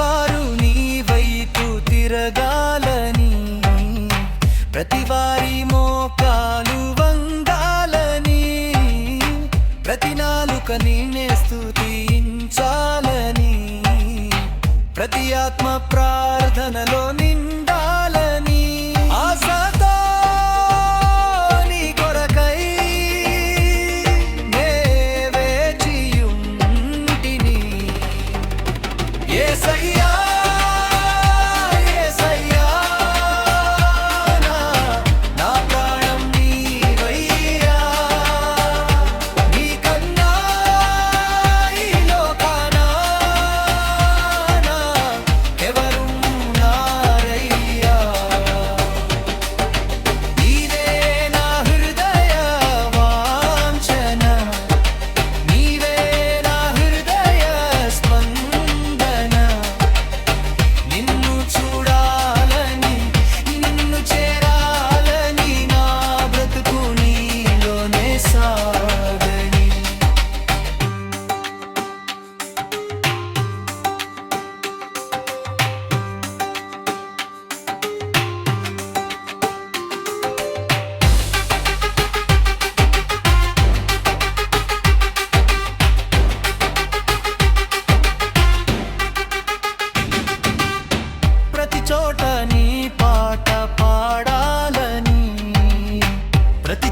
వారు నీ వైపు తిరగాలని ప్రతివారి మోకాలు వంగాలని ప్రతి నాలుక నిన్నే స్థుతించాలని ప్రతి ఆత్మ ప్రార్థనలో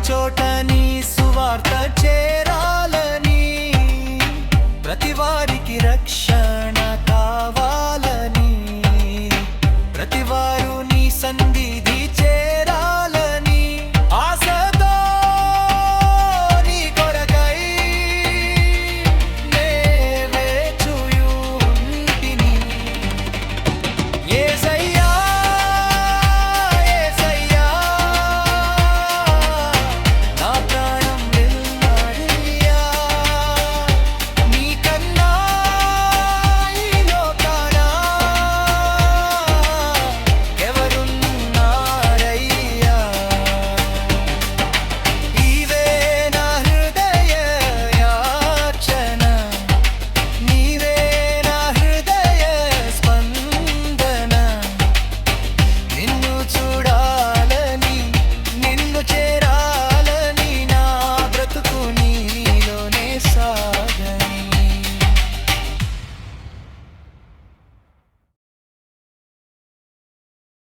চোট